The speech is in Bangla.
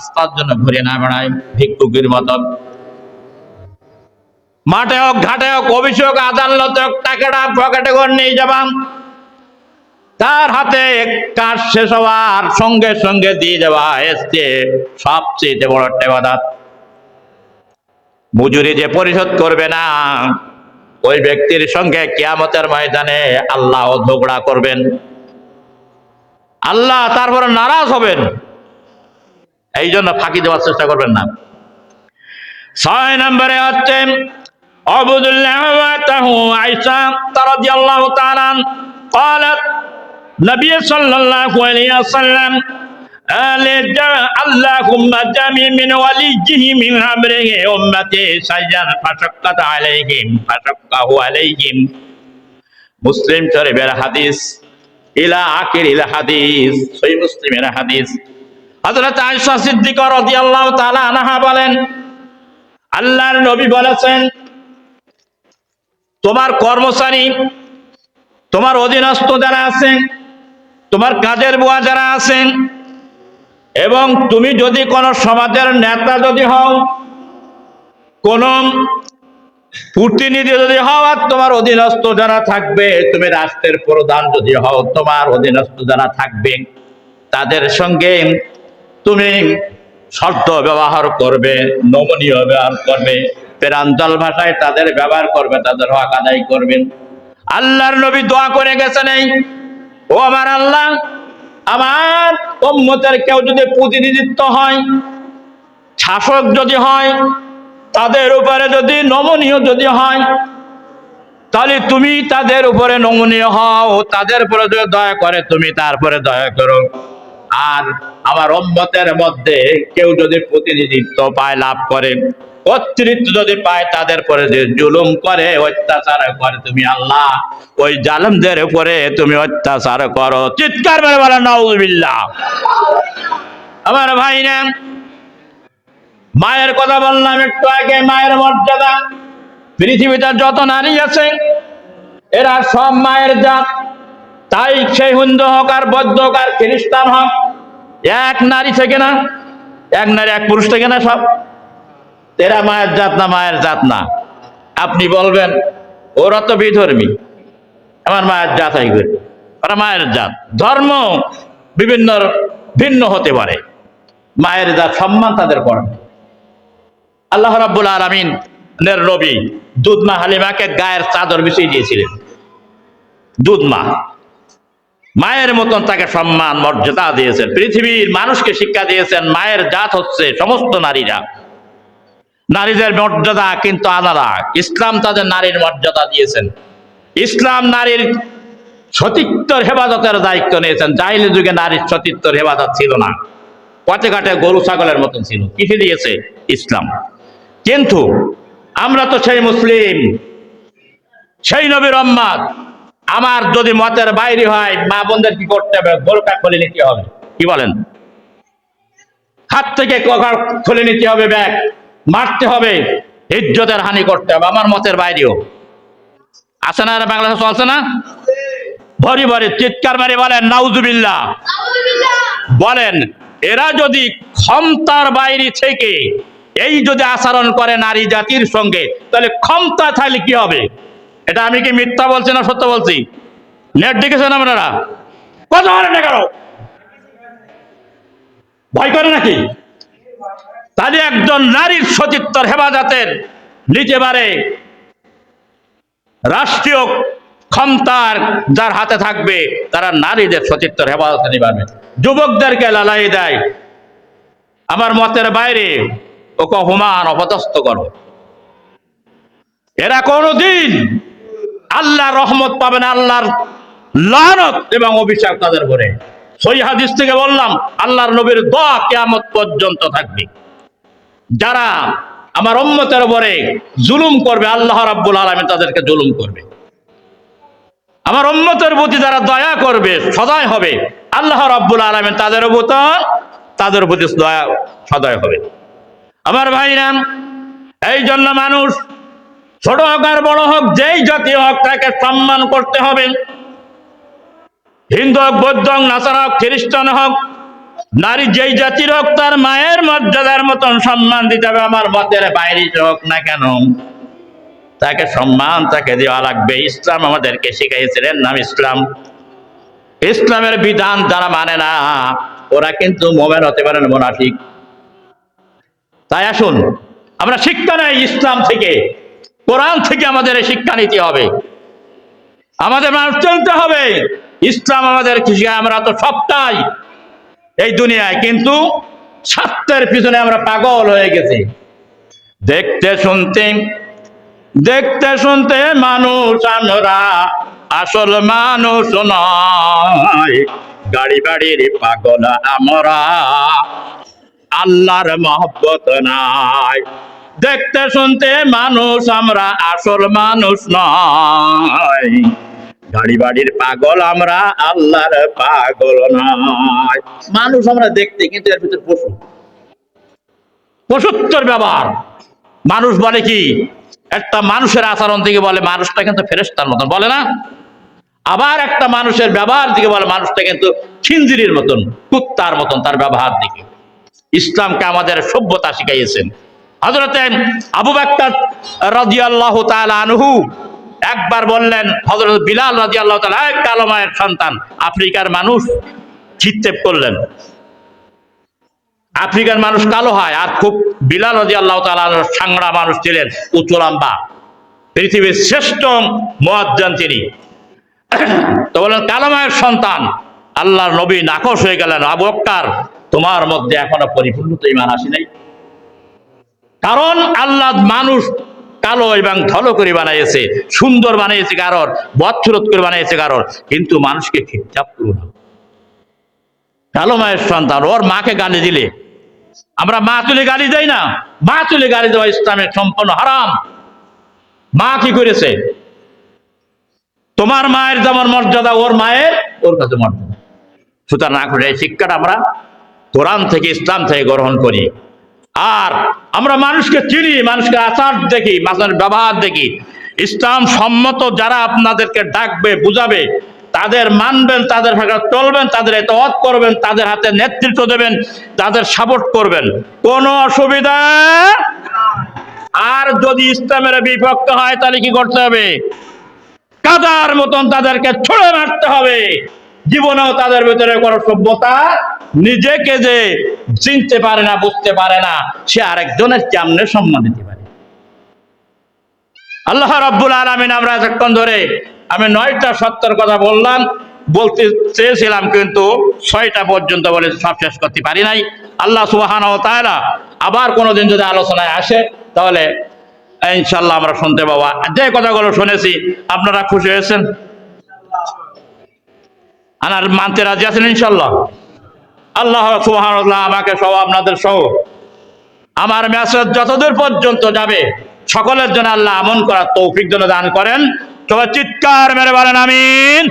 রাস্তার জন্য ঘুরে না বেড়ায়, ভিক্ষুকের মতন মাঠে হোক, ঘাটে হোক অভিযোগ আদালত হোক, টাকাটা পকেটে করে নিয়ে যাবাম। তার হাতে কাজ শেষ হওয়ার সঙ্গে সঙ্গে দিয়ে দেওয়া এসছে সবচেয়ে বড় টেবাদাত মজুরি যে পরিশোধ করবে না, ওই ব্যক্তির সঙ্গে কিয়ামতের ময়দানে আল্লাহ ঝগড়া করবেন। আল্লাহ তারপরে নারাজ হবেন। এই জন্য ফাঁকি দেওয়ার চেষ্টা করবেন না ছয় নম্বরে হচ্ছে আবুদুল্লাহ আইসা রাদিয়াল্লাহু তাআলা قالت নবী সাল্লাল্লাহু আলাইহি ওয়াসাল্লাম اللهم جميع من وليه من أمره أمتي سيئا فشقت عليهم فشقه عليهم মুসলিম শরীফের হাদিস ইলা আখির ইলা হাদিস সহি মুসলিমের হাদিস হযরত আয়েশা সিদ্দিকা রাদিয়াল্লাহু তাআলা আনহা বলেন, আল্লাহর নবী বলেছেন, তোমার কর্মচারী, তোমার অধীনস্থ যারা আছেন, তোমার কাজের বুয়া যারা আছেন, এবং তুমি যদি কোন সমাজের নেতা যদি হও, কোন প্রতিনিধি যদি হও, আর তোমার অধীনস্থ যারা থাকবে, তুমি রাষ্ট্রের প্রধান যদি হও, তোমার অধীনস্থ যারা থাকবে, তাদের সঙ্গে তুমি শর্ত ব্যবহার করবে, নমনীয় ব্যবহার করবে প্রাঞ্চল ভাষায় তাদের ব্যবহার করবে, তাদের হক আদায় করবেন আল্লাহর নবী দোয়া করে গেছেন এই, ও আমার আল্লাহ, আমার উম্মতের কেউ যদি প্রতিনিধিত্ব হয়, শাসক যদি হয়, তাদের উপরে যদি নমনীয় যদি হয়, তাহলে তুমি তাদের উপরে নমনীয় হও, তাদের উপরে দয়া করে, তুমি তারপরে দয়া করো। আর আমার উম্মতের মধ্যে কেউ যদি প্রতিনিধিত্ব পায়, লাভ করে, কর্তৃত্ব যদি পায়, তাদের পরে যে জুলুম করে, অত্যাচার করে, তুমি আল্লাহ, ওই জালেমদের উপরে তুমি অত্যাচার করো। চিৎকার মেরে বলে নাউজুবিল্লাহ। আমার ভাই না, মায়ের কথা বললাম একটু আগে, মায়ের মর্যাদা। পৃথিবীতে যত নারী আছে, এরা সব মায়ের জাত। তাই সেই হিন্দু হোক আর বৌদ্ধ হোক আর খ্রিস্টান হোক এক নারী থেকে না, এক নারী, এক পুরুষ থেকে না সব? এরা মায়ের জাত না, মায়ের জাত না। আপনি বলবেন, ওরা তো বিধর্মী। আমার মায়ের জাত হইবে। ওরা মায়ের জাত। ধর্ম বিভিন্ন ভিন্ন হতে পারে। মায়ের জাত সম্মান তাদের করেন আল্লাহ রাব্বুল আলামিন নের নবী দুধমা হালিমাকে গায়ের চাদর বিছিয়ে দিয়েছিলেন। দুধমা মায়ের মতন তাকে সম্মান, মর্যাদা দিয়েছেন। পৃথিবীর মানুষকে শিক্ষা দিয়েছেন, মায়ের জাত হচ্ছে সমস্ত নারীরা। নারীদের মর্যাদা কিন্তু আলাদা। ইসলাম তাদের নারীর মর্যাদা দিয়েছেন। ইসলাম নারীর সতীত্বর হেফাজতের দায়িত্ব নিয়েছেন। জাহিলি যুগে নারীর সতীত্বর হেফাজত ছিল না। পথে ঘাটে গরু, ছাগলের মতন ছিল। কিসে দিয়েছে ইসলাম। কিন্তু আমরা তো সেই মুসলিম, সেই নবীর রম্মাদ আমার যদি মতের বাইরে হয় মা বোনদের কি করতে হবে? গরুটা খুলে নিতে হবে। কি বলেন? হাত থেকে খুলে নিতে হবে ব্যাগ। মারতে হবে। ইজ্জতের হানি করতে হবে। আমার মতের বাইরেও। আছে না বাংলাদেশে চলছে না? ভরি ভরি চিৎকার মারি বলেন নাউজুবিল্লাহ। বলেন এরা যদি ক্ষমতার বাইরে থেকে এই যদি আচরণ করে নারী জাতির সঙ্গে তাহলে ক্ষমতা থাকলে কি হবে? এটা আমি কি মিথ্যা বলছি না সত্য বলছি? নেট দেখেছেন আপনারা? কত মারেন না ভয় করে নাকি? তাহলে একজন নারীর সতীত্বর হেফাজতের নিতে পারে রাষ্ট্রীয় ক্ষমতার যার হাতে থাকবে, তারা নারীদের সতীত্বর হেফাজতে নিবাবে যুবকদেরকে লালাই দেয়। আমার মতের বাইরে ওকে হুমান অপদস্থ করো। এরা কোনদিন আল্লাহ রহমত পাবে না আল্লাহর লানত এবং অভিশাপ তাদের করে সই হাদিস থেকে বললাম, আল্লাহর নবীর দোয়া কেয়ামত পর্যন্ত থাকবে। যারা আমার উম্মতের উপরে জুলুম করবে, আল্লাহ রাব্বুল আলামিন তাদেরকে জুলুম করবে। আমার উম্মতের প্রতি যারা দয়া করবে, সদয় হবে, আল্লাহ রাব্বুল আলামিন তাদের উপর তাদের প্রতি দয়া সদয় হবে। আমার ভাইরাম এই জন্য মানুষ ছোট হোক আর বড় হোক, যেই জাতি হোক তাকে সম্মান করতে হবে। হিন্দু হোক, বৌদ্ধ হোক, নাসারা হোক, খ্রিস্টান হোক, নারী যেই জাতির হোক, তার মায়ের মর্যাদার মতন সম্মান দিতে হবে। আমার মতের বাইরে হোক না কেন, তাকে সম্মান তাকে দেওয়া লাগবে। ইসলাম আমাদেরকে শিখাইছিলেন নাম ইসলাম। ইসলামের বিধান যারা মানে না, ওরা কিন্তু মোমেন হতে পারে না, মোনাফিক। তাই আসুন, আমরা শিক্ষা নেই ইসলাম থেকে। কোরআন থেকে আমাদের শিক্ষা নিতে হবে। আমাদের মানুষ চলতে হবে। ইসলাম আমাদের আমরা তো সবটাই এই দুনিয়ায়, কিন্তু স্বার্থের পিছনে আমরা পাগল হয়ে গেছি। দেখতে শুনতে দেখতে শুনতে মানুষ, আমরা আসল মানুষ নয়। গাড়ি বাড়ির পাগল আমরা। আল্লাহর মহব্বত নাই। দেখতে, শুনতে মানুষ, আমরা আসল মানুষ নয়। গাড়ি বাড়ির পাগল আমরা, আল্লাহর পাগল নয়। মানুষ আমরা দেখতে, কিন্তু এর ভিতরে পশু। পশুত্বর ব্যবহার। মানুষ বলে কি? একটা মানুষের আচরণ থেকে বলে মানুষটা কিন্তু ফেরেস্তার মতন, বলে না? আবার একটা মানুষের ব্যবহার দিকে বলে মানুষটা কিন্তু খিঞ্জিরির মতন, কুত্তার মতন তার ব্যবহার দিকে। ইসলামকে আমাদের সভ্যতা শিখাইয়েছেন। হজরতে আবু বাক্তার রাজিয়াল্লাহ তাআলা আনহু একবার বললেন হজরত বিলাল তাআলা এক কালো মায়ের সন্তান, আফ্রিকার মানুষ চিত্তেপ করলেন। আফ্রিকার মানুষ কালো হয় আর খুব বিলাল রাজি আল্লাহ সাংরা মানুষ ছিলেন উঁচু পৃথিবীর শ্রেষ্ঠ মোয়াজ্জান তিনি। তো বলেন কালো মায়ের সন্তান, আল্লাহর নবী নাকশ হয়ে গেলেন। আবু বক্কর তোমার মধ্যে এখনও পরিপূর্ণত ইমান আসি নাই? কারণ আল্লাহ মানুষ কালো এবং ধলো করে বানাইছে সুন্দর বানিয়েছে কারোর, বৎসরত করে বানিয়েছে কারোর, কিন্তু মানুষকে খিপচাপ করো না। কালো মায়ের সন্তান, ওর মাকে গালি দিলে। আমরা মা তুলে গালি দেই না। মা তুলে গালি দেওয়া ইসলামের সম্পূর্ণ হারাম। মা কি করেছে? তোমার মায়ের যেমন মর্যাদা, ওর মায়ের, ওর কাছে মর্যাদা। সুতরাং শিক্ষাটা আমরা কোরআন থেকে, ইসলাম থেকে গ্রহণ করি। আর আমরা মানুষকে চিনি, মানুষকে আচার দেখি, মানুষের ব্যবহার দেখি। ইসলাম সম্মত যারা আপনাদেরকে ডাকবে, বুঝাবে, তাদের মানবেন, তাদের ভাষা চলবেন, তাদের এতওয়াত করবেন, তাদের হাতে নেতৃত্ব দেবেন, তাদের সাপোর্ট করবেন। কোনো অসুবিধা? আর যদি ইসলামের বিপক্ষে হয়, তাহলে কি করতে হবে? কাদার মতন তাদেরকে ছুড়ে মারতে হবে। জীবনেও তাদের ভিতরে কোনো সভ্যতা নিজেকে যে চিনতে পারে না, বুঝতে পারে না, সে আরেকজনের কেমনে সম্মান দিতে পারে। আল্লাহ রব্বুল আলমিন আমরা এতক্ষণ ধরে আমি নয়টা সত্যের কথা বললাম, বলতে চেয়েছিলাম কিন্তু ছয়টা পর্যন্ত বলে সব শেষ করতে পারি নাই। আল্লাহ সুবাহান ও তাহলে আবার কোনোদিন যদি আলোচনায় আসে, তাহলে ইনশাল্লাহ আমরা শুনতে পাবো। যে কথাগুলো শুনেছি, আপনারা খুশি হয়েছেন? আনার মানতে রাজি আছেন ইনশাল্লাহ আল্লাহ সুহানুল্লাহ আমাকে সহ আপনাদের সহ। আমার মেসেজ যতদূর পর্যন্ত যাবে, সকলের জন্য আল্লাহ আমন করার তৌফিক জন্য দান করেন। সবাই চিৎকার মেরে বলেন, আমিন।